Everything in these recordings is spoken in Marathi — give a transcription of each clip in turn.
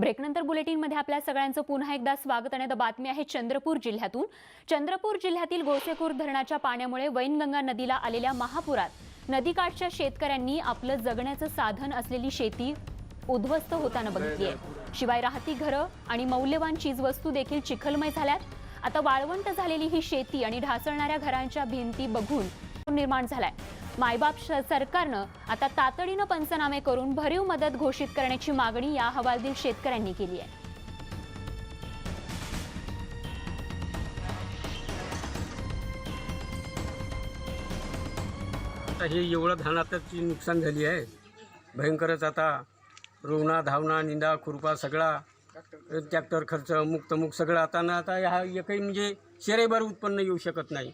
ब्रेकनंतर बुलेटिनमध्ये आपल्या सगळ्यांचं पुन्हा एकदा स्वागत आणि आता बातमी आहे चंद्रपूर जिल्ह्यातून. चंद्रपूर जिल्ह्यातील गोसेखूर धरणाच्या पाण्यामुळे वैनगंगा नदीला आलेल्या महापुरात नदीकाठच्या शेतकऱ्यांनी आपलं जगण्याचं साधन असलेली शेती उद्ध्वस्त होताना बघितली आहे. शिवाय राहती घरं आणि मौल्यवान चीजवस्तू देखील चिखलमय झाल्यात. आता वाळवंट झालेली ही शेती आणि ढासळणाऱ्या घरांच्या भिंती बघून निर्माण झालाय. मायबाप सरकारनं आता तातडीनं पंचनामे करून भरीव मदत घोषित करण्याची मागणी या हवालदिल शेतकऱ्यांनी केली आहे. आता हे एवढं धानातची नुकसान झाली आहे. भयंकरच आता रोवणा धावणा निंदा खुरपा सगळा ट्रॅक्टर खर्च मुक्त मुक सगळं आता ना आता हा एकही म्हणजे शेरेभर उत्पन्न येऊ शकत नाही.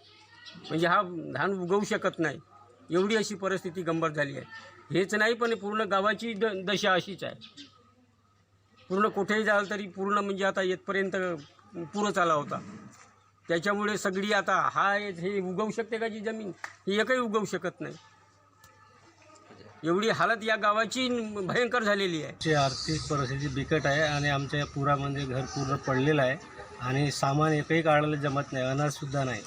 म्हणजे हा धान उगवू शकत नाही. एवढी अशी परिस्थिती गंभीर झाली आहे. हेच नाही पण पूर्ण गावाची द दशा अशीच आहे. पूर्ण कुठेही जाल तरी पूर्ण म्हणजे आता येतपर्यंत पुरच आला होता. त्याच्यामुळे सगळी आता हा हे उगवू शकते का जी जमीन? ही एकही उगवू शकत नाही. एवढी हालत या गावाची भयंकर झालेली आहे. ची आर्थिक परिस्थिती बिकट आहे आणि आमच्या या पुरामध्ये घर पूर्ण पडलेलं आहे आणि सामान एकही काढायला जमत नाही अनाजसुद्धा नाही.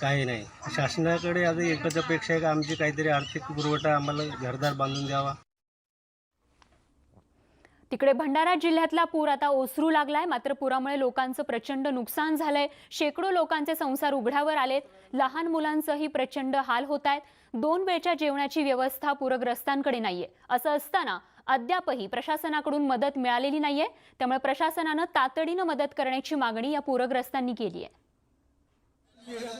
काही नाही. शासनाकडे आता एकच अपेक्षा आहे का आमची काहीतरी आर्थिक पुरवठा आम्हाला घरदार बांधून द्यावा. तिकडे भंडारा जिल्ह्यातला पूर आता ओसरू लागलाय. मात्र पुरामुळे लोकांचं प्रचंड नुकसान झालंय. शेकडो लोकांचे संसार उघड्यावर आलेत. लहान मुलांचंही प्रचंड हाल होत आहेत दोन वेळच्या जेवणाची व्यवस्था पूरग्रस्तांकडे नाहीये. असं असताना अद्यापही प्रशासनाकडून मदत मिळालेली नाहीये. त्यामुळे प्रशासनानं तातडीनं मदत करण्याची मागणी या पूरग्रस्तांनी केली आहे Geliyor.